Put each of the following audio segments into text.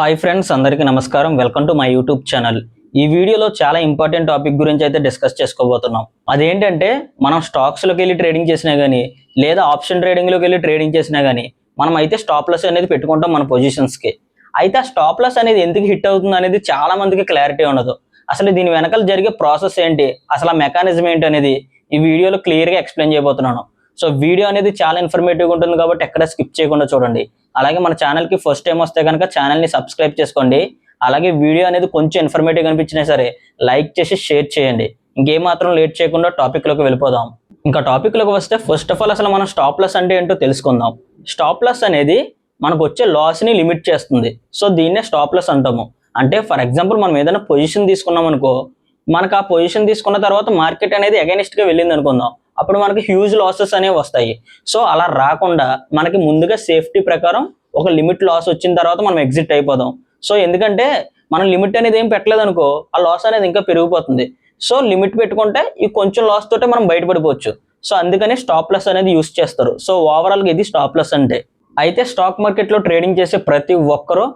Hi friends అందరికీ నమస్కారం. Welcome to my YouTube channel. ఈ వీడియోలో చాలా ఇంపార్టెంట్ టాపిక్ గురించి అయితే డిస్కస్ చేసుకోబోతున్నాం. అదేంటంటే మనం స్టాక్స్లోకి వెళ్ళి ట్రేడింగ్ చేసినా కానీ లేదా ఆప్షన్ ట్రేడింగ్లోకి వెళ్ళి ట్రేడింగ్ చేసినా కానీ మనం అయితే స్టాప్ లాస్ అనేది పెట్టుకుంటాం మన పొజిషన్స్కి అయితే ఆ స్టాప్ లాస్ అనేది ఎందుకు హిట్ అవుతుంది అనేది చాలా మందికి క్లారిటీ ఉండదు. అసలు దీని వెనకాల జరిగే ప్రాసెస్ ఏంటి? అసలు ఆ మెకానిజం ఏంటి అనేది ఈ వీడియోలో క్లియర్గా ఎక్స్ప్లెయిన్ చేయబోతున్నాను. సో వీడియో అనేది చాలా ఇన్ఫర్మేటివ్గా ఉంటుంది కాబట్టి ఎక్కడ స్కిప్ చేయకుండా చూడండి. అలాగే మన ఛానల్కి ఫస్ట్ టైం వస్తే కనుక ఛానల్ని సబ్స్క్రైబ్ చేసుకోండి. అలాగే వీడియో అనేది కొంచెం ఇన్ఫర్మేటివ్ అనిపించినా సరే లైక్ చేసి షేర్ చేయండి. ఇంకేమాత్రం లేట్ చేయకుండా టాపిక్లోకి వెళ్ళిపోదాం. ఇంకా టాపిక్లోకి వస్తే ఫస్ట్ ఆఫ్ ఆల్ అసలు మనం స్టాప్ లాస్ అంటే ఏంటో తెలుసుకుందాం. స్టాప్ లాస్ అనేది మనకు వచ్చే లాస్ని లిమిట్ చేస్తుంది. సో దీన్నే స్టాప్ లాస్ అంటాము. అంటే ఫర్ ఎగ్జాంపుల్ మనం ఏదైనా పొజిషన్ తీసుకున్నాం అనుకో మనకు ఆ పొజిషన్ తీసుకున్న తర్వాత మార్కెట్ అనేది against వెళ్ళింది అనుకుందాం. అప్పుడు మనకి హ్యూజ్ లాసెస్ అనేవి వస్తాయి. సో అలా రాకుండా మనకి ముందుగా సేఫ్టీ ప్రకారం ఒక లిమిట్ లాస్ వచ్చిన తర్వాత మనం ఎగ్జిట్ అయిపోదాం. సో ఎందుకంటే మనం లిమిట్ అనేది ఏం పెట్టలేదు అనుకో ఆ లాస్ అనేది ఇంకా పెరిగిపోతుంది. సో లిమిట్ పెట్టుకుంటే ఈ కొంచెం లాస్ తోటే మనం బయటపడిపోవచ్చు. సో అందుకని స్టాప్ లాస్ అనేది యూస్ చేస్తారు. సో ఓవరాల్గా ఇది స్టాప్ లాస్ అంటే. అయితే స్టాక్ మార్కెట్లో ట్రేడింగ్ చేసే ప్రతి ఒక్కరూ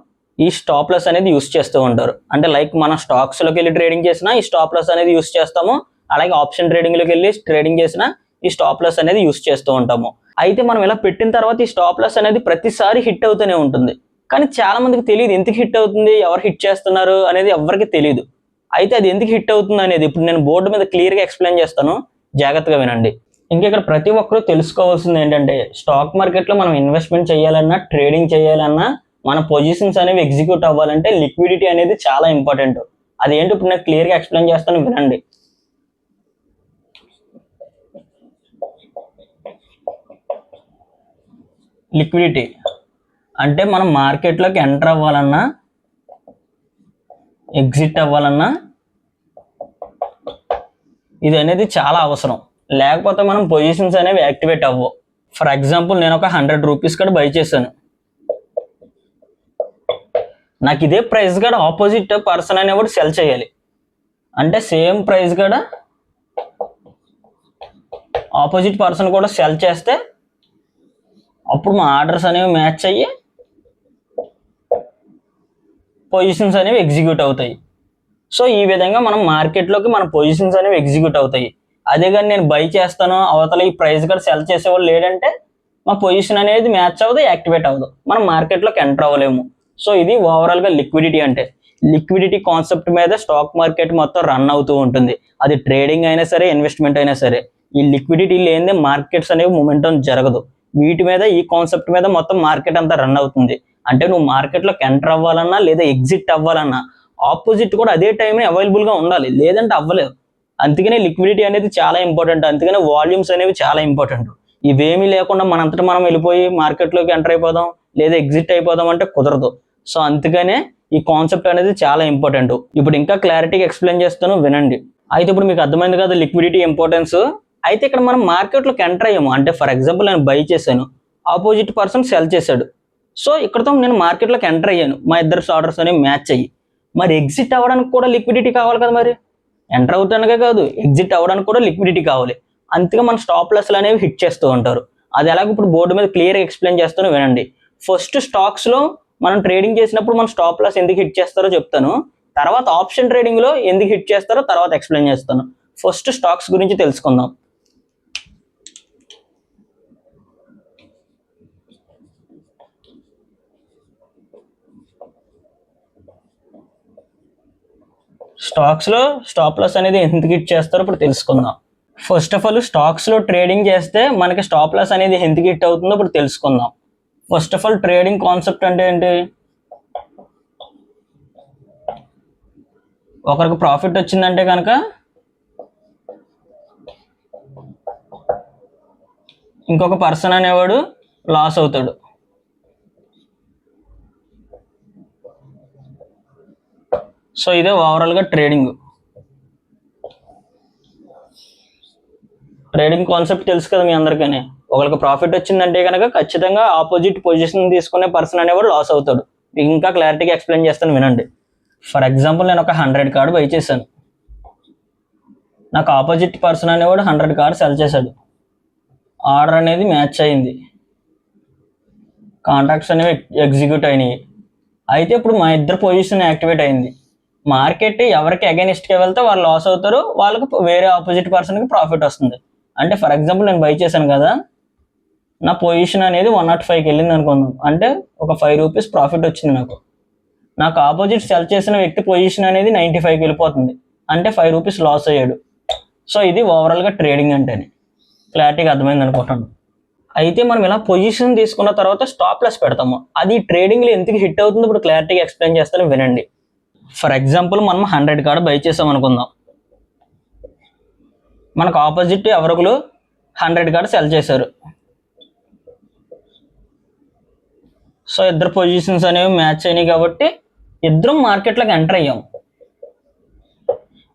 ఈ స్టాప్ లాస్ అనేది యూస్ చేస్తూ ఉంటారు. అంటే లైక్ మనం స్టాక్స్లోకి వెళ్ళి ట్రేడింగ్ చేసినా ఈ స్టాప్ లాస్ అనేది యూస్ చేస్తాము. అలాగే ఆప్షన్ ట్రేడింగ్లోకి వెళ్ళి ట్రేడింగ్ చేసిన ఈ స్టాప్ లాస్ అనేది యూస్ చేస్తూ ఉంటాము. అయితే మనం ఇలా పెట్టిన తర్వాత ఈ స్టాప్ లాస్ అనేది ప్రతిసారి హిట్ అవుతూనే ఉంటుంది. కానీ చాలా మందికి తెలియదు ఎందుకు హిట్ అవుతుంది ఎవరు హిట్ చేస్తున్నారు అనేది ఎవరికి తెలియదు. అయితే అది ఎందుకు హిట్ అవుతుంది అనేది ఇప్పుడు నేను బోర్డు మీద క్లియర్గా ఎక్స్ప్లెయిన్ చేస్తాను. జాగ్రత్తగా వినండి. ఇంకా ఇక్కడ ప్రతి ఒక్కరూ తెలుసుకోవాల్సింది ఏంటంటే స్టాక్ మార్కెట్లో మనం ఇన్వెస్ట్మెంట్ చేయాలన్నా ట్రేడింగ్ చేయాలన్నా మన పొజిషన్స్ అనేవి ఎగ్జిక్యూట్ అవ్వాలంటే లిక్విడిటీ అనేది చాలా ఇంపార్టెంట్ అదేంటి ఇప్పుడు నేను క్లియర్గా ఎక్స్ప్లెయిన్ చేస్తాను వినండి. లిక్విడిటీ. అంటే మనం మార్కెట్లోకి ఎంటర్ అవ్వాలన్నా ఎగ్జిట్ అవ్వాలన్నా ఇది అనేది చాలా అవసరం. లేకపోతే మనం పొజిషన్స్ అనేవి యాక్టివేట్ అవ్వవు. ఫర్ ఎగ్జాంపుల్ నేను ఒక హండ్రెడ్ రూపీస్ కూడా బై చేశాను. నాకు ఇదే ప్రైస్ కూడా ఆపోజిట్ పర్సన్ అనేవాడు సెల్ చేయాలి. అంటే సేమ్ ప్రైస్ కూడా ఆపోజిట్ పర్సన్ కూడా సెల్ చేస్తే అప్పుడు మా ఆర్డర్స్ అనేవి మ్యాచ్ అయ్యి పొజిషన్స్ అనేవి ఎగ్జిక్యూట్ అవుతాయి. సో ఈ విధంగా మనం మార్కెట్లోకి మన పొజిషన్స్ అనేవి ఎగ్జిక్యూట్ అవుతాయి. అదే కానీ నేను బై చేస్తాను అవతల ఈ ప్రైస్ కూడా సెల్ చేసేవాళ్ళు లేడంటే మా పొజిషన్ అనేది మ్యాచ్ అవ్వదు యాక్టివేట్ అవ్వదు. మనం మార్కెట్లోకి ఎంటర్ అవ్వలేము. సో ఇది ఓవరాల్గా లిక్విడిటీ అంటే. లిక్విడిటీ కాన్సెప్ట్ మీద స్టాక్ మార్కెట్ మొత్తం రన్ అవుతూ ఉంటుంది. అది ట్రేడింగ్ అయినా సరే ఇన్వెస్ట్మెంట్ అయినా సరే. ఈ లిక్విడిటీ లేనిదే మార్కెట్స్ అనేవి మూమెంటం జరగదు. వీటి మీద ఈ కాన్సెప్ట్ మీద మొత్తం మార్కెట్ అంతా రన్ అవుతుంది. అంటే నువ్వు మార్కెట్లోకి ఎంటర్ అవ్వాలన్నా లేదా ఎగ్జిట్ అవ్వాలన్నా ఆపోజిట్ కూడా అదే టైం అవైలబుల్గా ఉండాలి. లేదంటే అవ్వలేదు అందుకనే లిక్విడిటీ అనేది చాలా ఇంపార్టెంట్ అందుకనే వాల్యూమ్స్ అనేవి చాలా ఇంపార్టెంట్ ఇవేమీ లేకుండా మనంతటా మనం వెళ్ళిపోయి మార్కెట్లోకి ఎంటర్ అయిపోదాం లేదా ఎగ్జిట్ అయిపోదాం అంటే కుదరదు. సో అందుకనే ఈ కాన్సెప్ట్ అనేది చాలా ఇంపార్టెంట్ ఇప్పుడు ఇంకా క్లారిటీగా ఎక్స్ప్లెయిన్ చేస్తాను వినండి. అయితే ఇప్పుడు మీకు అర్థమైంది కదా లిక్విడిటీ ఇంపార్టెన్స్ అయితే ఇక్కడ మనం మార్కెట్లోకి ఎంటర్ అయ్యాము. అంటే ఫర్ ఎగ్జాంపుల్ నేను బై చేశాను. ఆపోజిట్ పర్సన్ సెల్ చేశాడు. సో ఇక్కడతో నేను మార్కెట్లోకి ఎంటర్ అయ్యాను. మా ఇద్దరు ఆర్డర్స్ అనేవి మ్యాచ్ అయ్యి. మరి ఎగ్జిట్ అవ్వడానికి కూడా లిక్విడిటీ కావాలి కదా మరి? ఎంటర్ అవుతానికే కాదు. ఎగ్జిట్ అవ్వడానికి కూడా లిక్విడిటీ కావాలి. అంతగా మన స్టాప్ లాస్లు అనేవి హిట్ చేస్తూ ఉంటారు. అది ఎలాగో ఇప్పుడు బోర్డు మీద క్లియర్గా ఎక్స్ప్లెయిన్ చేస్తాను వినండి. ఫస్ట్ స్టాక్స్లో మనం ట్రేడింగ్ చేసినప్పుడు మన స్టాప్ లాస్ ఎందుకు హిట్ చేస్తారో చెప్తాను. తర్వాత ఆప్షన్ ట్రేడింగ్లో ఎందుకు హిట్ చేస్తారో తర్వాత ఎక్స్ప్లెయిన్ చేస్తాను. ఫస్ట్ స్టాక్స్ గురించి తెలుసుకుందాం. స్టాక్స్లో స్టాప్ లాస్ అనేది ఎందుకు హిట్ చేస్తారో ఇప్పుడు తెలుసుకుందాం. ఫస్ట్ ఆఫ్ ఆల్ స్టాక్స్లో ట్రేడింగ్ చేస్తే మనకి స్టాప్ లాస్ అనేది ఎందుకు హిట్ అవుతుందో ఇప్పుడు తెలుసుకుందాం. First of all trading concept అంటే ఏంటి? ఒకరికి ప్రాఫిట్ వచ్చిందంటే కనుక ఇంకొక పర్సన్ అనేవాడు లాస్ అవుతాడు. సో ఇదే ఓవరాల్గా ట్రేడింగ్ ట్రేడింగ్ కాన్సెప్ట్ తెలుసు కదా మీ అందరికీ ఒకరికి ప్రాఫిట్ వచ్చిందంటే కనుక ఖచ్చితంగా ఆపోజిట్ పొజిషన్ తీసుకునే పర్సన్ అనేవాడు లాస్ అవుతాడు. మీకు ఇంకా క్లారిటీగా ఎక్స్ప్లెయిన్ చేస్తాను వినండి. ఫర్ ఎగ్జాంపుల్ నేను ఒక హండ్రెడ్ కార్డు బై చేశాను. నాకు ఆపోజిట్ పర్సన్ అనేవాడు హండ్రెడ్ కార్డు సెల్ చేశాడు. ఆర్డర్ అనేది మ్యాచ్ అయింది. కాంట్రాక్ట్స్ అనేవి ఎగ్జిక్యూట్ అయినాయి. అయితే ఇప్పుడు మా ఇద్దరు పొజిషన్ యాక్టివేట్ అయింది. మార్కెట్ ఎవరికి అగైనిస్ట్గా వెళ్తే వాళ్ళు లాస్ అవుతారు వాళ్ళకి వేరే ఆపోజిట్ పర్సన్కి ప్రాఫిట్ వస్తుంది. అంటే ఫర్ ఎగ్జాంపుల్ నేను బై చేశాను కదా నా పొజిషన్ అనేది వన్ నాట్ ఫైవ్కి వెళ్ళింది అనుకుందాం. అంటే ఒక ఫైవ్ రూపీస్ ప్రాఫిట్ వచ్చింది నాకు. నాకు ఆపోజిట్ సెల్ చేసిన వ్యక్తి పొజిషన్ అనేది నైంటీ ఫైవ్కి వెళ్ళిపోతుంది. అంటే ఫైవ్ రూపీస్ లాస్ అయ్యాడు. సో ఇది ఓవరాల్గా ట్రేడింగ్ అంటేనే. క్లారిటీగా అర్థమైంది అనుకుంటాను అయితే మనం ఇలా పొజిషన్ తీసుకున్న తర్వాత స్టాప్ లెస్ పెడతాము. అది ట్రేడింగ్లో ఎందుకు హిట్ అవుతుంది? ఇప్పుడు క్లారిటీగా ఎక్స్ప్లెయిన్ చేస్తాను వినండి. ఫర్ ఎగ్జాంపుల్ మనం హండ్రెడ్ కాడ బై చేసాం అనుకుందాం. మనకు ఆపోజిట్ ఎవరొకరు హండ్రెడ్ కాడ సెల్ చేశారు. సో ఇద్దరు పొజిషన్స్ అనేవి మ్యాచ్ అయినాయి కాబట్టి ఇద్దరం మార్కెట్లోకి ఎంటర్ అయ్యాం.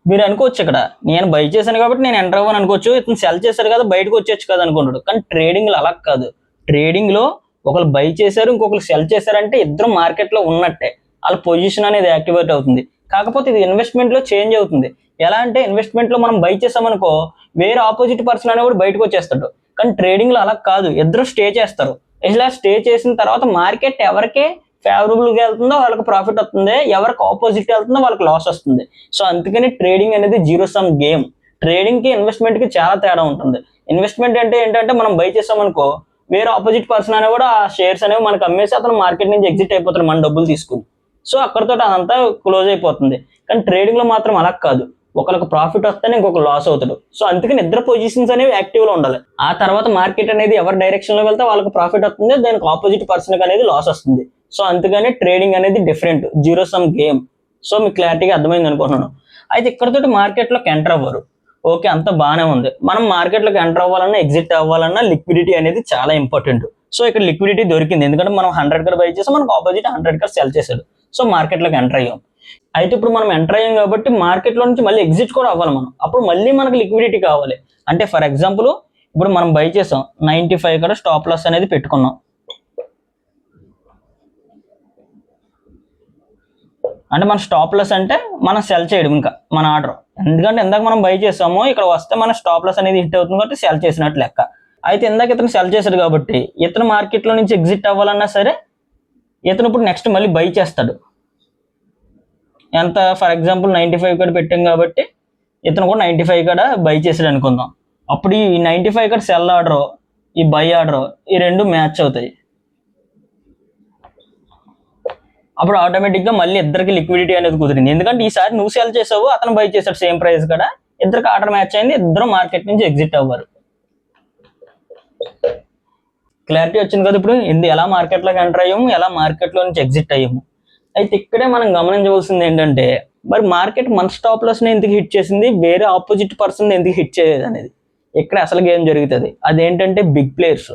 మీరు అనుకోవచ్చు ఇక్కడ నేను బై చేశాను కాబట్టి నేను ఎంటర్ అవ్వను అనుకోవచ్చు. ఇతను సెల్ చేశారు కదా బయటకు వచ్చేచ్చు కదా అనుకుంటాడు. కానీ ట్రేడింగ్లో అలా కాదు. ట్రేడింగ్లో ఒకరు బై చేశారు ఇంకొకరు సెల్ చేశారంటే ఇద్దరు మార్కెట్లో ఉన్నట్టే. వాళ్ళ పొజిషన్ అనేది యాక్టివేట్ అవుతుంది. కాకపోతే ఇది ఇన్వెస్ట్మెంట్లో చేంజ్ అవుతుంది. ఎలా అంటే ఇన్వెస్ట్మెంట్లో మనం బై చేసామనుకో వేరే ఆపోజిట్ పర్సన్ అనేవాడు బయటకు వచ్చేస్తాడు. కానీ ట్రేడింగ్లో అలా కాదు. ఇద్దరు స్టే చేస్తారు. ఇలా స్టే చేసిన తర్వాత మార్కెట్ ఎవరికి ఫేవరబుల్గా వెళ్తుందో వాళ్ళకి ప్రాఫిట్ వస్తుంది. ఎవరికి ఆపోజిట్ వెళ్తుందో వాళ్ళకి లాస్ వస్తుంది. సో అందుకని ట్రేడింగ్ అనేది జీరో సమ్ గేమ్ ట్రేడింగ్కి ఇన్వెస్ట్మెంట్కి చాలా తేడా ఉంటుంది. ఇన్వెస్ట్మెంట్ అంటే ఏంటంటే మనం బై చేసామనుకో వేరే ఆపోజిట్ పర్సన్ అనేవి కూడా ఆ షేర్స్ అనేవి మనకు అమ్మేసి అతను మార్కెట్ నుంచి ఎగ్జిట్ అయిపోతాడు. మన డబ్బులు తీసుకుని. సో అక్కడతో అదంతా క్లోజ్ అయిపోతుంది. కానీ ట్రేడింగ్లో మాత్రం అలా కాదు. ఒకరికి ప్రాఫిట్ వస్తేనే ఇంకొక లాస్ అవుతాడు సో అందుకని ఇద్దరు పొజిషన్స్ అనేవి యాక్టివ్లో ఉండాలి. ఆ తర్వాత మార్కెట్ అనేది ఎవరి డైరెక్షన్లో వెళ్తే వాళ్ళకి ప్రాఫిట్ వస్తుంది దానికి ఆపోజిట్ పర్సన్కి అనేది లాస్ వస్తుంది. సో అందుకని ట్రేడింగ్ అనేది different zero sum game so మీకు క్లారిటీగా అర్థమైంది అనుకుంటున్నాను. అయితే ఇక్కడతోటి మార్కెట్లోకి ఎంటర్ అవ్వరు. ఓకే అంత బాగానే ఉంది. మనం మార్కెట్లోకి ఎంటర్ అవ్వాలన్నా ఎగ్జిట్ అవ్వాలన్నా లిక్విడిటీ అనేది చాలా ఇంపార్టెంట్ సో ఇక్కడ లిక్విడిటీ దొరికింది. ఎందుకంటే మనం హండ్రెడ్ కర్ బై చేసి మనకు ఆపోజిట్ హండ్రెడ్ కర్ సెల్ చేశాడు. సో మార్కెట్లోకి ఎంటర్ అయ్యాం. అయితే ఇప్పుడు మనం ఎంటర్ అయ్యాం కాబట్టి మార్కెట్లో నుంచి మళ్ళీ ఎగ్జిట్ కూడా అవ్వాలి మనం. అప్పుడు మళ్ళీ మనకు లిక్విడిటీ కావాలి. అంటే ఫర్ ఎగ్జాంపుల్ ఇప్పుడు మనం బై చేసాం. నైంటీ ఫైవ్ కూడా స్టాప్ లాస్ అనేది పెట్టుకున్నాం. అంటే మన స్టాప్ లాస్ అంటే మనం సెల్ చేయడం ఇంకా మన ఆర్డర్ ఎందుకంటే ఇందాక మనం బై చేసామో ఇక్కడ వస్తే మన స్టాప్ లాస్ అనేది హిట్ అవుతుంది కాబట్టి సెల్ చేసినట్టు లెక్క. అయితే ఇందాక ఇతను సెల్ చేశాడు కాబట్టి ఇతను మార్కెట్లో నుంచి ఎగ్జిట్ అవ్వాలన్నా సరే ఇతను ఇప్పుడు నెక్స్ట్ మళ్ళీ బై చేస్తాడు. ఎంత? ఫర్ ఎగ్జాంపుల్ నైంటీ ఫైవ్ కాడ పెట్టాం కాబట్టి ఇతను కూడా నైంటీ ఫైవ్ కాడ బై చేసాడు అనుకుందాం. అప్పుడు ఈ నైంటీ ఫైవ్ కాడ సెల్ ఆర్డర్ ఈ బై ఆర్డర్ ఈ రెండు మ్యాచ్ అవుతాయి. అప్పుడు ఆటోమేటిక్గా మళ్ళీ ఇద్దరికి లిక్విడిటీ అనేది కుదిరింది. ఎందుకంటే ఈసారి నువ్వు సెల్ చేసావు అతను బై చేశాడు సేమ్ ప్రైస్ కూడా ఇద్దరికి ఆర్డర్ మ్యాచ్ అయింది ఇద్దరు మార్కెట్ నుంచి ఎగ్జిట్ అవ్వరు. క్లారిటీ వచ్చింది కదా ఇప్పుడు? ఎందు ఎలా మార్కెట్లోకి ఎంటర్ అయ్యాము ఎలా మార్కెట్లో నుంచి ఎగ్జిట్ అయ్యాము? అయితే ఇక్కడే మనం గమనించవలసింది ఏంటంటే మరి మార్కెట్ మన స్టాప్ లాస్ని ఎందుకు హిట్ చేసింది? వేరే ఆపోజిట్ పర్సన్ ఎందుకు హిట్ చేయలేదు అనేది. ఇక్కడ అసలు గేమ్ జరుగుతుంది. అదేంటంటే బిగ్ ప్లేయర్స్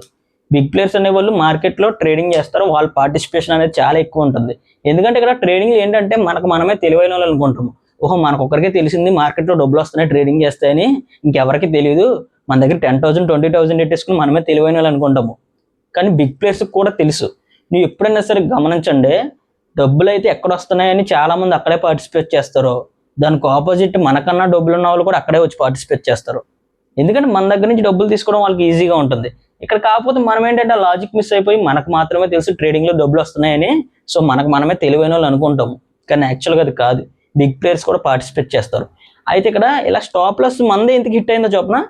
బిగ్ ప్లేయర్స్ అనే వాళ్ళు మార్కెట్లో ట్రేడింగ్ చేస్తారు వాళ్ళ పార్టిసిపేషన్ అనేది చాలా ఎక్కువ ఉంటుంది. ఎందుకంటే ఇక్కడ ట్రేడింగ్ ఏంటంటే మనకు మనమే తెలివైన వాళ్ళు అనుకుంటాము. ఓహో మనకు ఒక్కరికే తెలిసింది మార్కెట్లో డబ్బులు వస్తున్నాయి ట్రేడింగ్ చేస్తాయని. ఇంకెవరికి తెలియదు మన దగ్గర టెన్ థౌసండ్ ట్వంటీ థౌసండ్ పెట్టేసుకుని మనమే తెలివైన వాళ్ళు అనుకుంటాము. కానీ బిగ్ ప్లేస్ కూడా తెలుసు. నువ్వు ఎప్పుడైనా సరే గమనించండి డబ్బులు అయితే ఎక్కడ వస్తున్నాయని చాలా మంది అక్కడే పార్టిసిపేట్ చేస్తారు. దానికి ఆపోజిట్ మనకన్నా డబ్బులు ఉన్న వాళ్ళు కూడా అక్కడే వచ్చి పార్టిసిపేట్ చేస్తారు. ఎందుకంటే మన దగ్గర నుంచి డబ్బులు తీసుకోవడం వాళ్ళకి ఈజీగా ఉంటుంది. ఇక్కడ కాకపోతే మనం ఏంటంటే లాజిక్ మిస్ అయిపోయి మనకు మాత్రమే తెలుసు ట్రేడింగ్లో డబ్బులు వస్తున్నాయని. సో మనకు మనమే తెలివైన వాళ్ళు అనుకుంటాము. కానీ యాక్చువల్గా అది కాదు. బిగ్ ప్లేయర్స్ కూడా పార్టిసిపేట్ చేస్తారు. అయితే ఇక్కడ ఇలా స్టాప్ లాస్ మందే ఎందుకు హిట్ అయిందో చెప్పనా?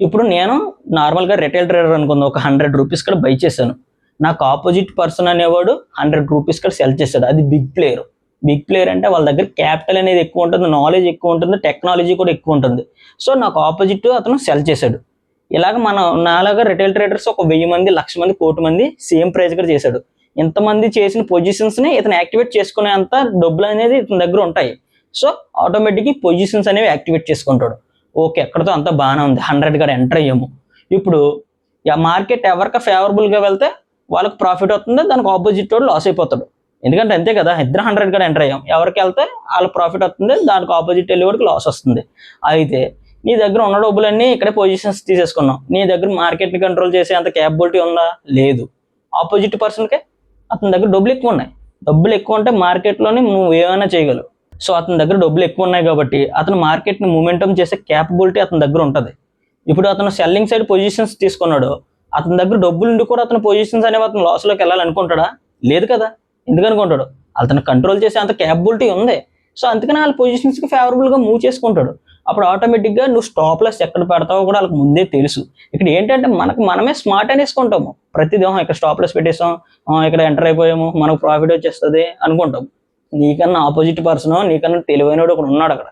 ఇప్పుడు నేను నార్మల్గా రిటైల్ ట్రేడర్ అనుకుందాం. ఒక హండ్రెడ్ రూపీస్ కూడా బై చేశాను. నాకు ఆపోజిట్ పర్సన్ అనేవాడు హండ్రెడ్ రూపీస్ కూడా సెల్ చేశాడు. అది బిగ్ ప్లేయర్ బిగ్ ప్లేయర్ అంటే వాళ్ళ దగ్గర క్యాపిటల్ అనేది ఎక్కువ ఉంటుంది నాలెడ్జ్ ఎక్కువ ఉంటుంది టెక్నాలజీ కూడా ఎక్కువ ఉంటుంది. సో నాకు ఆపోజిట్ అతను సెల్ చేశాడు. ఇలాగ మన నాలాగా రిటైల్ ట్రేడర్స్ ఒక వెయ్యి మంది లక్ష మంది కోటి మంది సేమ్ ప్రైస్ కూడా చేశాడు. ఇంతమంది చేసిన పొజిషన్స్ని ఇతను యాక్టివేట్ చేసుకునే అంత డబ్బులు అనేది ఇతని దగ్గర ఉంటాయి. సో ఆటోమేటిక్గా పొజిషన్స్ అనేవి యాక్టివేట్ చేసుకుంటాడు. ఓకే ఎక్కడితో అంతా బాగానే ఉంది. హండ్రెడ్ కాడ ఎంటర్ అయ్యాము. ఇప్పుడు ఆ మార్కెట్ ఎవరికి ఫేవరబుల్గా వెళ్తే వాళ్ళకి ప్రాఫిట్ అవుతుంది దానికి ఆపోజిట్ వాడు లాస్ అయిపోతాడు. ఎందుకంటే అంతే కదా ఇద్దరు హండ్రెడ్ కాడ ఎంటర్ అయ్యాం. ఎవరికి వెళ్తే వాళ్ళ ప్రాఫిట్ వస్తుంది దానికి ఆపోజిట్ వెళ్ళేవాడికి లాస్ వస్తుంది. అయితే నీ దగ్గర ఉన్న డబ్బులన్నీ ఇక్కడే పొజిషన్స్ తీసేసుకున్నాం. నీ దగ్గర మార్కెట్ని కంట్రోల్ చేసే అంత క్యాపబిలిటీ ఉందా? లేదు. ఆపోజిట్ పర్సన్కే అతని దగ్గర డబ్బులు ఎక్కువ ఉన్నాయి. డబ్బులు ఎక్కువ ఉంటే మార్కెట్లోనే నువ్వు ఏమైనా చేయగలవు. సో అతని దగ్గర డబ్బులు ఎక్కువ ఉన్నాయి కాబట్టి అతను మార్కెట్ని మూమెంటం చేసే క్యాపబిలిటీ అతని దగ్గర ఉంటుంది. ఇప్పుడు అతను సెల్లింగ్ సైడ్ పొజిషన్స్ తీసుకున్నాడు. అతని దగ్గర డబ్బులు ఉండి కూడా అతని పొజిషన్స్ అనేవి అతను లాస్లోకి వెళ్ళాలనుకుంటాడా లేదు కదా. ఎందుకనుకుంటాడు అతను కంట్రోల్ చేసే అంత క్యాపబిలిటీ ఉంది. సో అందుకని వాళ్ళ పొజిషన్స్కి ఫేవరబుల్గా మూవ్ చేసుకుంటాడు. అప్పుడు ఆటోమేటిక్గా నువ్వు స్టాప్ లెస్ ఎక్కడ పెడతావో కూడా వాళ్ళకి ముందే తెలుసు. ఇక్కడ ఏంటంటే మనకు మనమే స్మార్ట్ అనేసుకుంటాము. ప్రతిదేహం ఇక్కడ స్టాప్ లెస్ పెట్టేసాం ఇక్కడ ఎంటర్ అయిపోయాము. మనకు ప్రాఫిట్ వచ్చేస్తుంది అనుకుంటాం నీకన్నా ఆపోజిట్ పర్సన్ నీకన్నా తెలివైనడు ఒకడు ఉన్నాడు అక్కడ.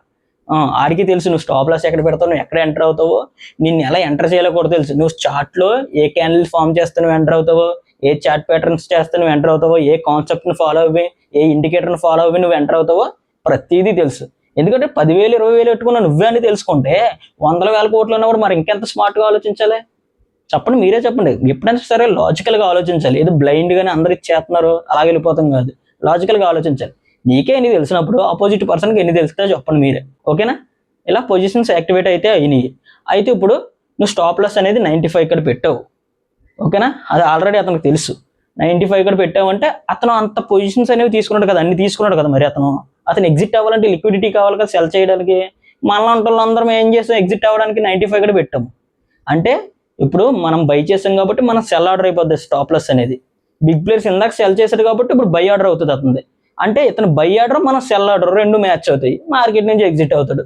ఆడికి తెలుసు నువ్వు స్టాప్ లాస్ ఎక్కడ పెడతావు? నువ్వు ఎక్కడ ఎంటర్ అవుతావో? నిన్ను ఎలా ఎంటర్ చేయాలో కూడా తెలుసు. నువ్వు చార్ట్లో ఏ క్యాండిల్ ఫామ్ చేస్తే నువ్వు ఎంటర్ అవుతావో ఏ చార్ట్ ప్యాటర్న్స్ చేస్తే నువ్వు ఎంటర్ అవుతావో ఏ కాన్సెప్ట్ని ఫాలో అవ్వి ఏ ఇండికేటర్ని ఫాలో అవ్వి నువ్వు ఎంటర్ అవుతావో ప్రతిదీ తెలుసు. ఎందుకంటే పదివేలు ఇరవై వేలు పెట్టుకున్న నువ్వే అని తెలుసుకుంటే వందల వేల కోట్లు ఉన్నప్పుడు మరి ఇంకెంత స్మార్ట్గా ఆలోచించాలి? చెప్పండి మీరే చెప్పండి. ఎప్పుడైనా సరే లాజికల్గా ఆలోచించాలి. ఏదో బ్లైండ్గానే అందరు ఇచ్చేస్తున్నారు అలాగే వెళ్ళిపోతాం కాదు. లాజికల్గా ఆలోచించాలి. నీకే ఎన్ని తెలిసినప్పుడు ఆపోజిట్ పర్సన్కి ఎన్ని తెలిస్తే చెప్పండి మీరే. ఓకేనా? ఇలా పొజిషన్స్ యాక్టివేట్ అయితే అయినాయి. అయితే ఇప్పుడు నువ్వు స్టాప్ లాస్ అనేది నైంటీ ఫైవ్ ఇక్కడ పెట్టావు. ఓకేనా? అది ఆల్రెడీ అతనికి తెలుసు. నైంటీ ఫైవ్ ఇక్కడ పెట్టావంటే అతను అంత పొజిషన్స్ అనేవి తీసుకున్నాడు కదా అన్ని తీసుకున్నాడు కదా మరి అతను. అతను ఎగ్జిట్ అవ్వాలంటే లిక్విడిటీ కావాలి కదా సెల్ చేయడానికి. మనలో అందరం ఏం చేస్తాం? ఎగ్జిట్ అవ్వడానికి నైంటీ ఫైవ్ ఇక్కడ పెట్టాము. అంటే ఇప్పుడు మనం బై చేసాం కాబట్టి మనం సెల్ ఆర్డర్ అయిపోద్ది స్టాప్ లాస్ అనేది. బిగ్ ప్లేయర్స్ ఇందాక సెల్ చేశాడు కాబట్టి ఇప్పుడు బై ఆర్డర్ అవుతుంది అతనిది. అంటే ఇతను బై ఆర్డర్ మన సెల్ ఆర్డర్ రెండు మ్యాచ్ అవుతాయి. మార్కెట్ నుంచి ఎగ్జిట్ అవుతాడు.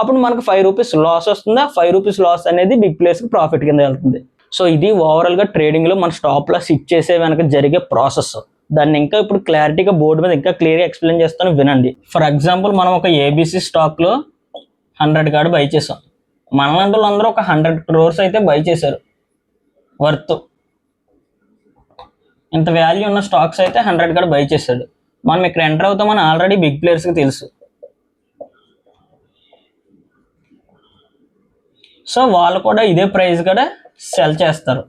అప్పుడు మనకు ఫైవ్ రూపీస్ లాస్ వస్తుంది? ఆ ఫైవ్ రూపీస్ లాస్ అనేది బిగ్ ప్లేస్కి ప్రాఫిట్ కింద వెళ్తుంది. సో ఇది ఓవరాల్గా ట్రేడింగ్లో మన స్టాప్ లాస్ ఇచ్చేసే వెనక జరిగే ప్రాసెస్ దాన్ని ఇంకా ఇప్పుడు క్లారిటీగా బోర్డు మీద ఇంకా క్లియర్గా ఎక్స్ప్లెయిన్ చేస్తాను వినండి. ఫర్ ఎగ్జాంపుల్ మనం ఒక ఏబీసీ స్టాక్లో హండ్రెడ్ కార్డు బై చేసాం. మనలాంటి వాళ్ళందరూ ఒక హండ్రెడ్ క్రోర్స్ అయితే బై చేశారు. వర్త్ ఇంత వాల్యూ ఉన్న స్టాక్స్ అయితే హండ్రెడ్ కార్డు బై చేశాడు. మనం ఇక్కడ ఎంటర్ అవుతామని ఆల్రెడీ బిగ్ ప్లేయర్స్కి తెలుసు. సో వాళ్ళు కూడా ఇదే ప్రైస్ కూడా సెల్ చేస్తారు.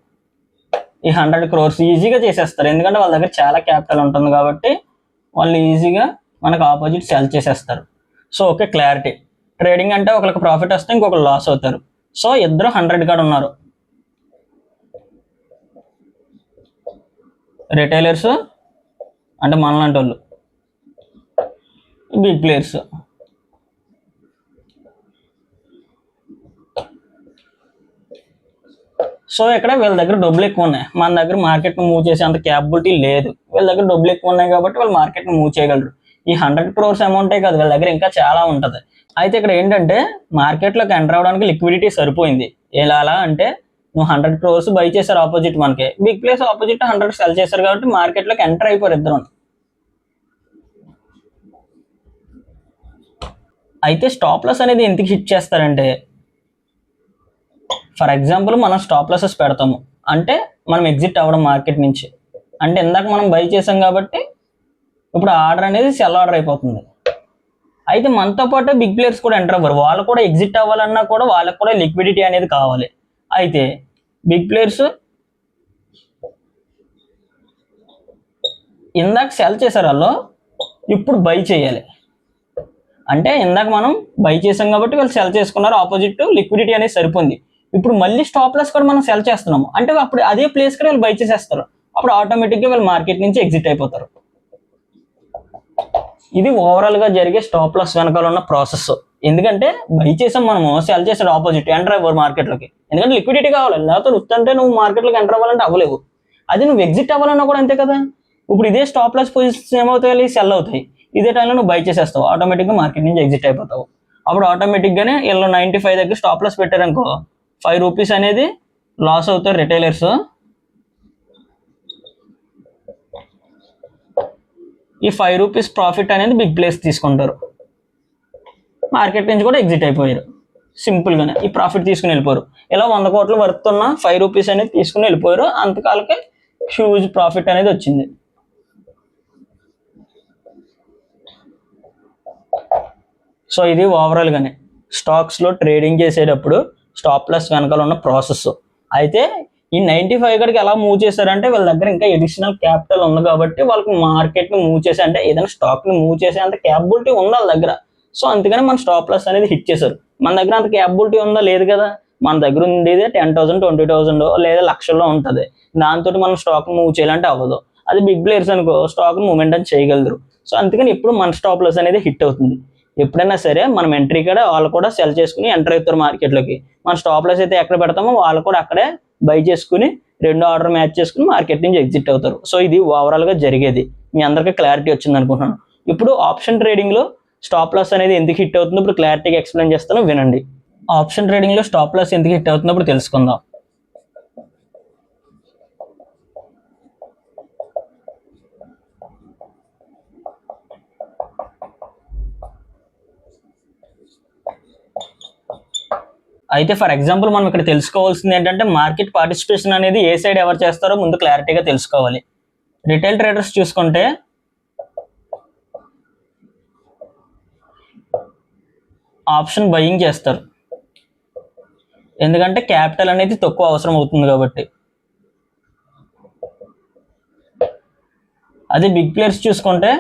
ఈ హండ్రెడ్ క్రోర్స్ ఈజీగా చేసేస్తారు. ఎందుకంటే వాళ్ళ దగ్గర చాలా క్యాపిటల్ ఉంటుంది కాబట్టి వాళ్ళు ఈజీగా మనకు ఆపోజిట్ సెల్ చేసేస్తారు. సో ఓకే క్లారిటీ ట్రేడింగ్ అంటే ఒకరికి ప్రాఫిట్ వస్తే ఇంకొకరు లాస్ అవుతారు. సో ఇద్దరు హండ్రెడ్ కాడ ఉన్నారు. రిటైలర్స్ అంటే మనలాంటి వాళ్ళు బిగ్ ప్లేయర్స్ సో ఇక్కడ వీళ్ళ దగ్గర డబ్బులు ఎక్కువ ఉన్నాయి. మన దగ్గర మార్కెట్ను మూవ్ చేసే అంత క్యాపబిలిటీ లేదు. వీళ్ళ దగ్గర డబ్బులు ఎక్కువ ఉన్నాయి కాబట్టి వాళ్ళు మార్కెట్ను మూవ్ చేయగలరు. ఈ హండ్రెడ్ క్రోర్స్ అమౌంటే కాదు వీళ్ళ దగ్గర ఇంకా చాలా ఉంటుంది. అయితే ఇక్కడ ఏంటంటే మార్కెట్లోకి ఎంటర్ అవడానికి లిక్విడిటీ సరిపోయింది. ఎలా అలా అంటే నువ్వు హండ్రెడ్ క్రోర్స్ బై చేశారు ఆపోజిట్ మనకి big players opposite hundred sell చేశారు కాబట్టి మార్కెట్లోకి ఎంటర్ అయిపోయారు ఇద్దరు. అయితే స్టాప్ లాస్ అనేది ఎందుకు హిట్ చేస్తారంటే ఫర్ ఎగ్జాంపుల్ మనం స్టాప్ లాసెస్ పెడతాము. అంటే మనం ఎగ్జిట్ అవ్వడం మార్కెట్ నుంచి. అంటే ఇందాక మనం బై చేసాం కాబట్టి ఇప్పుడు ఆర్డర్ అనేది సెల్ ఆర్డర్ అయిపోతుంది. అయితే మనతో పాటు బిగ్ ప్లేయర్స్ కూడా ఎంటర్ అవ్వరు. వాళ్ళు కూడా ఎగ్జిట్ అవ్వాలన్నా కూడా వాళ్ళకి కూడా లిక్విడిటీ అనేది కావాలి. అయితే బిగ్ ప్లేయర్స్ ఇందాక సెల్ చేశారు వాళ్ళు ఇప్పుడు బై చేయాలి. అంటే ఇందాక మనం బై చేసాం కాబట్టి వాళ్ళు సెల్ చేసుకున్నారు ఆపోజిట్ లిక్విడిటీ అనేది సరిపోయింది. ఇప్పుడు మళ్ళీ స్టాప్ లాస్ కూడా మనం సెల్ చేస్తున్నాము. అంటే అప్పుడు అదే ప్లేస్ కూడా వాళ్ళు బై చేసేస్తారు. అప్పుడు ఆటోమేటిక్గా వాళ్ళు మార్కెట్ నుంచి ఎగ్జిట్ అయిపోతారు. ఇది ఓవరాల్గా జరిగే స్టాప్ లాస్ వెనకాల ఉన్న ప్రాసెస్ ఎందుకంటే బై చేసాం మనము సెల్ చేసాడు ఆపోజిట్ ఎంటర్ అవ్వరు మార్కెట్లోకి ఎందుకంటే లిక్విడిటీ కావాలి. లేకపోతే వస్తుంటే నువ్వు మార్కెట్లోకి ఎంటర్ అవ్వాలంటే అవ్వలేవు. అది నువ్వు ఎగ్జిట్ అవ్వాలన్నా కూడా అంతే కదా. ఇప్పుడు ఇదే స్టాప్ లాస్ పొజిషన్స్ ఏమవుతాయి? సెల్ అవుతాయి. ఇదే టైంలో నువ్వు బై చేసేస్తావు. ఆటోమేటిక్గా మార్కెట్ నుంచి ఎగ్జిట్ అయిపోతావు. అప్పుడు ఆటోమేటిక్గానే వీళ్ళు నైంటీ ఫైవ్ దగ్గర స్టాప్ లాస్ పెట్టారనుకో ఫైవ్ రూపీస్ అనేది లాస్ అవుతారు రిటైలర్స్ ఈ ఫైవ్ రూపీస్ ప్రాఫిట్ అనేది బిగ్ ప్లేస్ తీసుకుంటారు. మార్కెట్ నుంచి కూడా ఎగ్జిట్ అయిపోయారు. సింపుల్గానే ఈ ప్రాఫిట్ తీసుకుని వెళ్ళిపోయారు ఇలా వంద కోట్లు వర్త్ ఉన్న ఫైవ్ రూపీస్ అనేది తీసుకుని వెళ్ళిపోయారు. అంతకాలకే హ్యూజ్ ప్రాఫిట్ అనేది వచ్చింది. సో ఇది ఓవరాల్గానే స్టాక్స్లో ట్రేడింగ్ చేసేటప్పుడు స్టాప్ లాస్ వెనకాల ఉన్న ప్రాసెస్ అయితే ఈ నైన్టీ ఫైవ్ కాడికి ఎలా మూవ్ చేశారంటే వాళ్ళ దగ్గర ఇంకా ఎడిషనల్ క్యాపిటల్ ఉంది కాబట్టి వాళ్ళకి మార్కెట్ని మూవ్ చేసే అంటే ఏదైనా స్టాక్ని మూవ్ చేసే అంత క్యాపబిలిటీ ఉంది వాళ్ళ దగ్గర. సో అందుకని మన స్టాప్ లాస్ అనేది హిట్ చేశారు. మన దగ్గర అంత క్యాపబిలిటీ ఉందా? లేదు కదా. మన దగ్గర ఉండేది టెన్ థౌసండ్ ట్వంటీ థౌసండ్ లేదా లక్షల్లో ఉంటుంది. దాంతో మనం స్టాక్ మూవ్ చేయాలంటే అవ్వదు. అది బిగ్ ప్లేయర్స్ అనుకో స్టాక్ మూవ్మెంట్ అని చేయగలరు. సో అందుకని ఇప్పుడు మన స్టాప్ లాస్ అనేది హిట్ అవుతుంది. ఎప్పుడైనా సరే మనం ఎంట్రీ కూడా వాళ్ళు కూడా సెల్ చేసుకుని ఎంటర్ అవుతారు మార్కెట్లోకి మన స్టాప్ లాస్ అయితే ఎక్కడ పెడతామో వాళ్ళు కూడా అక్కడే బై చేసుకుని రెండు ఆర్డర్ మ్యాచ్ చేసుకుని మార్కెట్ నుంచి ఎగ్జిట్ అవుతారు. సో ఇది ఓవరాల్గా జరిగేది. మీ అందరికీ క్లారిటీ వచ్చింది అనుకుంటున్నాను. ఇప్పుడు ఆప్షన్ ట్రేడింగ్లో స్టాప్ లాస్ అనేది ఎందుకు హిట్ అవుతుందో ఇప్పుడు క్లారిటీగా ఎక్స్ప్లెయిన్ చేస్తాను వినండి. ఆప్షన్ ట్రేడింగ్లో స్టాప్ లాస్ ఎందుకు హిట్ అవుతుందో ఇప్పుడు తెలుసుకుందాం. అయితే ఫర్ ఎగ్జాంపుల్ మనం ఇక్కడ తెలుసుకోవాల్సింది ఏంటంటే మార్కెట్ పార్టిసిపేషన్ అనేది ఏ సైడ్ ఎవరు చేస్తారో ముందు క్లారిటీగా తెలుసుకోవాలి. రిటైల్ ట్రేడర్స్ చూసుకుంటే ఆప్షన్ బయింగ్ చేస్తారు. ఎందుకంటే క్యాపిటల్ అనేది తక్కువ అవసరం అవుతుంది కాబట్టి. అదే బిగ్ ప్లేయర్స్ చూసుకుంటే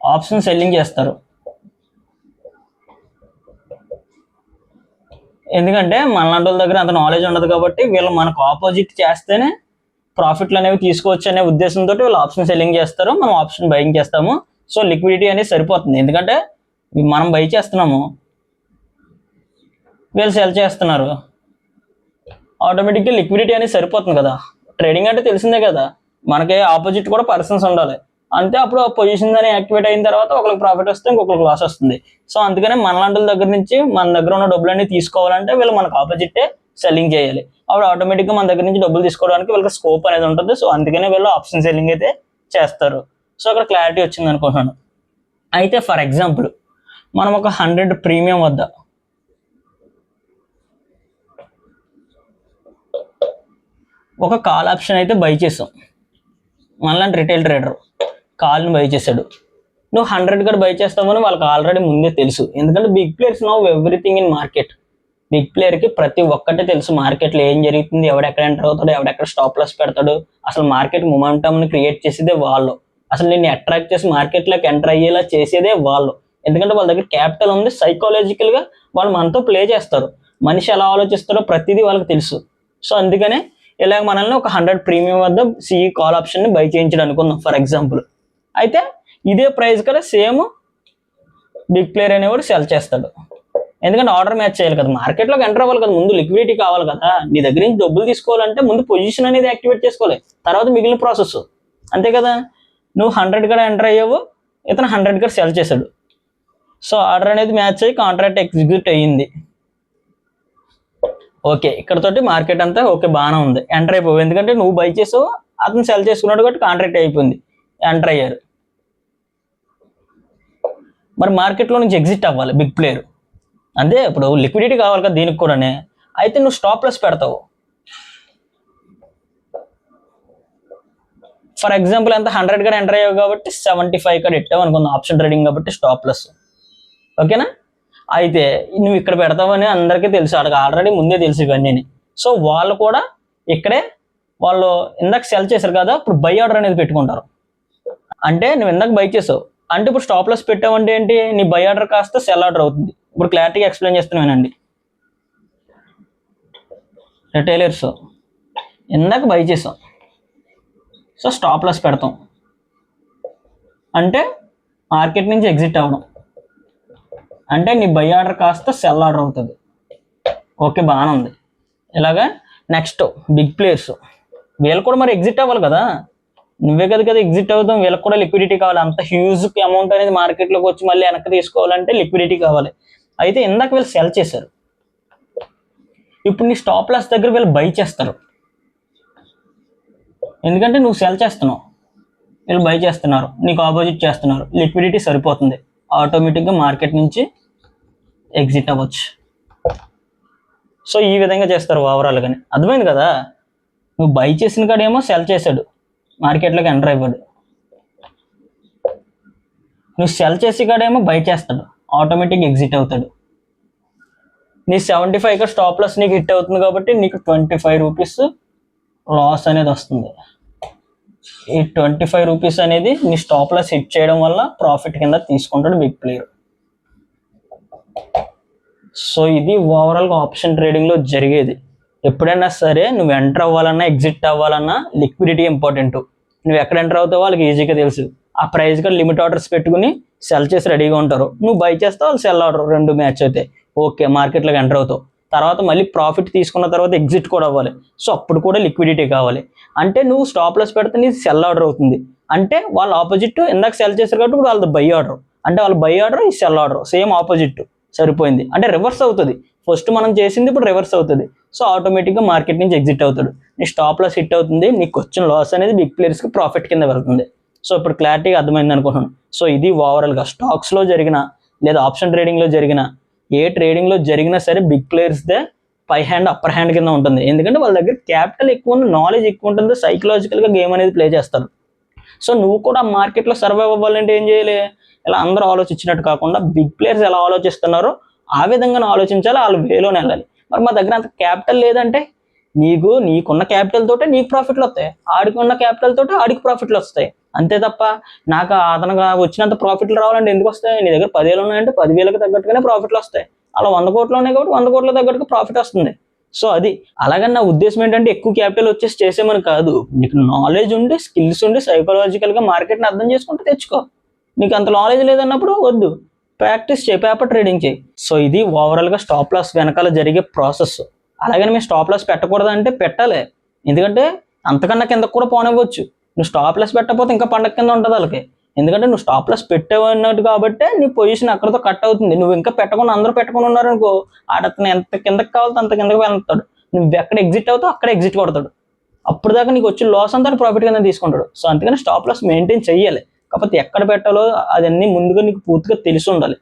ఆప్షన్ సెల్లింగ్ చేస్తారు. ఎందుకంటే మనలాంటి వాళ్ళ దగ్గర అంత నాలెడ్జ్ ఉండదు కాబట్టి వీళ్ళు మనకు ఆపోజిట్ చేస్తేనే ప్రాఫిట్లు అనేవి తీసుకోవచ్చు అనే ఉద్దేశంతో వీళ్ళు ఆప్షన్ సెల్లింగ్ చేస్తారు మనం ఆప్షన్ బయింగ్ చేస్తాము. సో లిక్విడిటీ అనేది సరిపోతుంది. ఎందుకంటే మనం బై చేస్తున్నాము. వీళ్ళు సెల్ చేస్తున్నారు. ఆటోమేటిక్గా లిక్విడిటీ అనేది సరిపోతుంది కదా. ట్రేడింగ్ అంటే తెలిసిందే కదా. మనకి ఆపోజిట్ కూడా పర్సన్స్ ఉండాలి. అంతే అప్పుడు ఆ పొజిషన్ అని యాక్టివేట్ అయిన తర్వాత ఒకరికి ప్రాఫిట్ వస్తే ఇంకొకరికి లాస్ వస్తుంది. సో అందుకనే మనలాంటి దగ్గర నుంచి మన దగ్గర ఉన్న డబ్బులన్నీ తీసుకోవాలంటే వీళ్ళు మనకు ఆపోజిటే సెల్లింగ్ చేయాలి. అప్పుడు ఆటోమేటిక్గా మన దగ్గర నుంచి డబ్బులు తీసుకోవడానికి వీళ్ళకి స్కోప్ అనేది ఉంటుంది. సో అందుకనే వీళ్ళు ఆప్షన్ సెల్లింగ్ అయితే చేస్తారు. సో అక్కడ క్లారిటీ వచ్చింది అనుకుంటున్నాను. అయితే ఫర్ ఎగ్జాంపుల్ మనం ఒక హండ్రెడ్ ప్రీమియం వద్ద ఒక కాల్ ఆప్షన్ అయితే బై చేసాం. మనలాంటి రిటైల్ ట్రేడర్ కాల్ని బై చేశాడు. నువ్వు హండ్రెడ్ కూడా బై చేస్తామని వాళ్ళకి ఆల్రెడీ ముందే తెలుసు. ఎందుకంటే big players know everything in market big ప్లేయర్కి ప్రతి ఒక్కటే తెలుసు. మార్కెట్లో ఏం జరుగుతుంది ఎవడెక్కడ ఎంటర్ అవుతాడు ఎవడెక్కడ స్టాప్ లాస్ పెడతాడు అసలు మార్కెట్ మొమెంటమ్ని క్రియేట్ చేసేదే వాళ్ళు. అసలు నేను అట్రాక్ట్ చేసి మార్కెట్లోకి ఎంటర్ అయ్యేలా చేసేదే వాళ్ళు. ఎందుకంటే వాళ్ళ దగ్గర క్యాపిటల్ ఉంది సైకాలజికల్గా వాళ్ళు మనతో ప్లే చేస్తారు. మనిషి ఎలా ఆలోచిస్తారో ప్రతిదీ వాళ్ళకి తెలుసు. సో అందుకనే ఇలాగ మనల్ని ఒక హండ్రెడ్ ప్రీమియం వద్ద సిఈ కాల్ ఆప్షన్ని బై చేయించడం అనుకుందాం ఫర్ ఎగ్జాంపుల్ అయితే ఇదే ప్రైస్ కూడా సేమ్ బిగ్ ప్లేయర్ అనేవాడు సెల్ చేస్తాడు. ఎందుకంటే ఆర్డర్ మ్యాచ్ చేయాలి కదా మార్కెట్లోకి ఎంటర్ అవ్వాలి కదా ముందు లిక్విడిటీ కావాలి కదా నీ దగ్గర నుంచి డబ్బులు తీసుకోవాలంటే ముందు పొజిషన్ అనేది యాక్టివేట్ చేసుకోవాలి. తర్వాత మిగిలిన ప్రాసెస్ అంతే కదా? నువ్వు హండ్రెడ్ కూడా ఎంటర్ అయ్యావు ఇతను హండ్రెడ్ కూడా సెల్ చేశాడు. సో ఆర్డర్ అనేది మ్యాచ్ అయ్యి కాంట్రాక్ట్ ఎగ్జిక్యూట్ అయ్యింది. ఓకే ఇక్కడతోటి మార్కెట్ అంతా ఓకే బాగానే ఉంది. ఎంటర్ అయిపోవు. ఎందుకంటే నువ్వు బై చేసావు అతను సెల్ చేసుకున్నాడు కాబట్టి కాంట్రాక్ట్ అయిపోయింది. ఎంటర్ అయ్యారు. మరి మార్కెట్లో నుంచి ఎగ్జిట్ అవ్వాలి బిగ్ ప్లేయర్. అంతే ఇప్పుడు లిక్విడిటీ కావాలి కదా దీనికి కూడానే. అయితే నువ్వు స్టాప్ లెస్ పెడతావు. ఫర్ ఎగ్జాంపుల్ ఎంత హండ్రెడ్ కూడా ఎంటర్ అయ్యావు కాబట్టి సెవెంటీ ఫైవ్ కూడా ఇట్టావు అనుకుందాం. ఆప్షన్ ట్రేడింగ్ కాబట్టి స్టాప్ లెస్. ఓకేనా? అయితే నువ్వు ఇక్కడ పెడతావని అందరికీ తెలుసు. అక్కడ ఆల్రెడీ ముందే తెలుసు ఇవన్నీ సో వాళ్ళు కూడా ఇక్కడే వాళ్ళు ఇందాక సెల్ చేశారు కదా ఇప్పుడు బై ఆర్డర్ అనేది పెట్టుకుంటారు. అంటే నువ్వు ఇందాక బై చేసావు. అంటే ఇప్పుడు స్టాప్ లాస్ పెట్టావంటే ఏంటి? నీ బై ఆర్డర్ కాస్త సెల్ ఆర్డర్ అవుతుంది. ఇప్పుడు క్లారిటీగా ఎక్స్ప్లెయిన్ చేస్తున్నానండి రిటైలర్స్ ఇందాక బై చేసాం. సో స్టాప్ లాస్ పెడతాం. అంటే మార్కెట్ నుంచి ఎగ్జిట్ అవ్వడం. అంటే నీ బై ఆర్డర్ కాస్త సెల్ ఆర్డర్ అవుతుంది. ఓకే బాగానే ఉంది. ఇలాగా నెక్స్ట్ బిగ్ ప్లేయర్స్ వీళ్ళు కూడా మరి ఎగ్జిట్ అవ్వాలి కదా? నువ్వే కదా కదా ఎగ్జిట్ అవుతాం వీళ్ళకి కూడా లిక్విడిటీ కావాలి. అంత హ్యూజ్ అమౌంట్ అనేది మార్కెట్లోకి వచ్చి మళ్ళీ వెనక్కి తీసుకోవాలంటే లిక్విడిటీ కావాలి. అయితే ఇందాక వీళ్ళు సెల్ చేశారు. ఇప్పుడు నీ స్టాప్ లాస్ దగ్గర వీళ్ళు బై చేస్తారు. ఎందుకంటే నువ్వు సెల్ చేస్తున్నావు. వీళ్ళు బై చేస్తున్నారు. నీకు ఆపోజిట్ చేస్తున్నారు. లిక్విడిటీ సరిపోతుంది. ఆటోమేటిక్గా మార్కెట్ నుంచి ఎగ్జిట్ అవ్వచ్చు. సో ఈ విధంగా చేస్తారు ఓవరాల్ కానీ అర్థమైంది కదా? నువ్వు బై చేసిన కాడేమో సెల్ చేశాడు. మార్కెట్లోకి ఎంటర్ అయిపోడు నువ్వు సెల్ చేసి కాడేమో బై చేస్తాడు. ఆటోమేటిక్ ఎగ్జిట్ అవుతాడు. నీ సెవెంటీ ఫైవ్ స్టాప్ లాస్ నీకు హిట్ అవుతుంది కాబట్టి నీకు ట్వంటీ ఫైవ్ రూపీస్ లాస్ అనేది వస్తుంది. ఈ ట్వంటీ ఫైవ్ రూపీస్ అనేది నీ స్టాప్ లాస్ హిట్ చేయడం వల్ల ప్రాఫిట్ కింద తీసుకుంటాడు బిగ్ ప్లేయర్ సో ఇది ఓవరాల్గా ఆప్షన్ ట్రేడింగ్లో జరిగేది. ఎప్పుడైనా సరే నువ్వు ఎంటర్ అవ్వాలన్నా ఎగ్జిట్ అవ్వాలన్నా లిక్విడిటీ ఇంపార్టెంట్ నువ్వు ఎక్కడ ఎంటర్ అవుతావో వాళ్ళకి ఈజీగా తెలుసు. ఆ ప్రైస్ కూడా లిమిట్ ఆర్డర్స్ పెట్టుకుని సెల్ చేసి రెడీగా ఉంటారు. నువ్వు బై చేస్తావు వాళ్ళు సెల్ ఆర్డర్ రెండు మ్యాచ్ అయితే. ఓకే మార్కెట్లోకి ఎంటర్ అవుతావు. తర్వాత మళ్ళీ ప్రాఫిట్ తీసుకున్న తర్వాత ఎగ్జిట్ కూడా అవ్వాలి. సో అప్పుడు కూడా లిక్విడిటీ కావాలి. అంటే నువ్వు స్టాప్ లాస్ పెడితే నీ సెల్ ఆర్డర్ అవుతుంది. అంటే వాళ్ళ ఆపోజిట్ ఇందాక సెల్ చేశారు కాబట్టి ఇప్పుడు వాళ్ళది బై ఆర్డర్ అంటే వాళ్ళ బై ఆర్డర్ ఈ సెల్ ఆర్డర్ సేమ్ ఆపోజిట్ సరిపోయింది. అంటే రివర్స్ అవుతుంది. ఫస్ట్ మనం చేసింది ఇప్పుడు రివర్స్ అవుతుంది. సో ఆటోమేటిక్గా మార్కెట్ నుంచి ఎగ్జిట్ అవుతాడు. నీ స్టాప్ లాస్ హిట్ అవుతుంది. నీకు వచ్చిన లాస్ అనేది బిగ్ ప్లేయర్స్కి ప్రాఫిట్ కింద వెళ్తుంది. సో ఇప్పుడు క్లారిటీగా అర్థమైంది అనుకుంటున్నాను. సో ఇది ఓవరాల్గా స్టాక్స్లో జరిగిన లేదా ఆప్షన్ ట్రేడింగ్లో జరిగిన ఏ ట్రేడింగ్లో జరిగినా సరే బిగ్ ప్లేయర్స్దే పై హ్యాండ్ అప్పర్ హ్యాండ్ కింద ఉంటుంది. ఎందుకంటే వాళ్ళ దగ్గర క్యాపిటల్ ఎక్కువ ఉంది నాలెడ్జ్ ఎక్కువ ఉంటుంది. సైకలాజికల్గా గేమ్ అనేది ప్లే చేస్తారు. సో నువ్వు కూడా మార్కెట్లో సర్వైవ్ అవ్వాలంటే ఏం చేయాలి? ఇలా అందరూ ఆలోచించినట్టు కాకుండా బిగ్ ప్లేయర్స్ ఎలా ఆలోచిస్తున్నారో ఆ విధంగా ఆలోచించాలి వాళ్ళు వేలోనే వెళ్ళాలి. మరి మా దగ్గర అంత క్యాపిటల్ లేదంటే నీకు నీకున్న క్యాపిటల్ తోటే నీకు ప్రాఫిట్లు వస్తాయి. ఆడికి ఉన్న క్యాపిటల్ తోటే ఆడికి ప్రాఫిట్లు వస్తాయి. అంతే తప్ప నాకు అతనికి వచ్చినంత ప్రాఫిట్లు రావాలంటే ఎందుకు వస్తాయి? నీ దగ్గర పదివేలు ఉన్నాయంటే పదివేలకు తగ్గట్టుగానే ప్రాఫిట్లు వస్తాయి. అలా వంద కోట్లు ఉన్నాయి కాబట్టి వంద కోట్ల తగ్గట్టుగా ప్రాఫిట్ వస్తుంది. సో అది. అలాగని నా ఉద్దేశం ఏంటంటే ఎక్కువ క్యాపిటల్ వచ్చేసి చేసేమని కాదు. నీకు నాలెడ్జ్ ఉండి స్కిల్స్ ఉండి సైకలాజికల్గా మార్కెట్ని అర్థం చేసుకుంటే తెచ్చుకో. నీకు అంత నాలెడ్జ్ లేదన్నప్పుడు వద్దు. ప్రాక్టీస్ చేయి పేపర్ ట్రేడింగ్ చేయి. సో ఇది ఓవరాల్గా స్టాప్ లాస్ వెనకాల జరిగే ప్రాసెస్ అలాగని మేము స్టాప్ లాస్ పెట్టకూడదు అంటే పెట్టాలి. ఎందుకంటే అంతకన్నా కిందకు కూడా పోనివ్వచ్చు. నువ్వు స్టాప్ లాస్ పెట్టకపోతే ఇంకా పండగ కింద ఉంటుంది వాళ్ళకి. ఎందుకంటే నువ్వు స్టాప్ లాస్ పెట్టేవన్నట్టు కాబట్టి నీ పొజిషన్ అక్కడతో కట్ అవుతుంది. నువ్వు ఇంకా పెట్టకుండా అందరూ పెట్టుకుని ఉన్నారు అనుకో ఆడతను ఎంత కిందకి కావాలో అంత కిందకి వెళ్తాడు. నువ్వు ఎక్కడ ఎగ్జిట్ అవుతావు అక్కడ ఎగ్జిట్ కొడతాడు. అప్పుడు దాకా నీకు వచ్చి లాస్ అంతా ప్రాఫిట్ కింద తీసుకుంటాడు. సో అందుకని స్టాప్ లాస్ మెయింటైన్ చేయాలి కాకపోతే ఎక్కడ పెట్టాలో అదన్నీ ముందుగా నీకు పూర్తిగా తెలిసి ఉండాలి.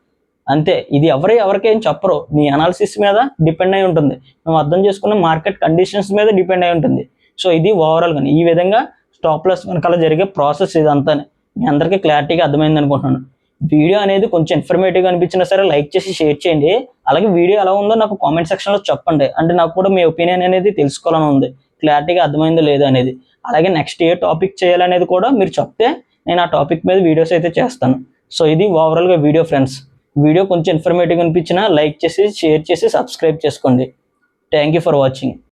అంతే. ఇది ఎవరు ఎవరికేం చెప్పరు. నీ అనాలిసిస్ మీద డిపెండ్ అయి ఉంటుంది. నువ్వు అర్థం చేసుకున్న మార్కెట్ కండిషన్స్ మీద డిపెండ్ అయి ఉంటుంది. సో ఇది ఓవరాల్ కానీ ఈ విధంగా స్టాప్ లాస్ వెనకాల జరిగే ప్రాసెస్ ఇదంతా మీ అందరికీ క్లారిటీగా అర్థమైంది అనుకుంటున్నాను. వీడియో అనేది కొంచెం ఇన్ఫర్మేటివ్గా అనిపించినా సరే లైక్ చేసి షేర్ చేయండి. అలాగే వీడియో ఎలా ఉందో నాకు కామెంట్ సెక్షన్లో చెప్పండి. అంటే నాకు కూడా మీ ఒపీనియన్ అనేది తెలుసుకోవాలని ఉంది. క్లారిటీగా అర్థమైందో లేదో అనేది. అలాగే నెక్స్ట్ ఏ టాపిక్ చేయాలనేది కూడా మీరు చెప్తే నేను ఆ టాపిక్ మీద వీడియోస్ అయితే చేస్తాను. సో ఇది ఓవరాల్గా వీడియో ఫ్రెండ్స్ వీడియో కొంచెం ఇన్ఫర్మేటివ్ అనిపించినా లైక్ చేసి షేర్ చేసి సబ్స్క్రైబ్ చేసుకోండి. Thank you for watching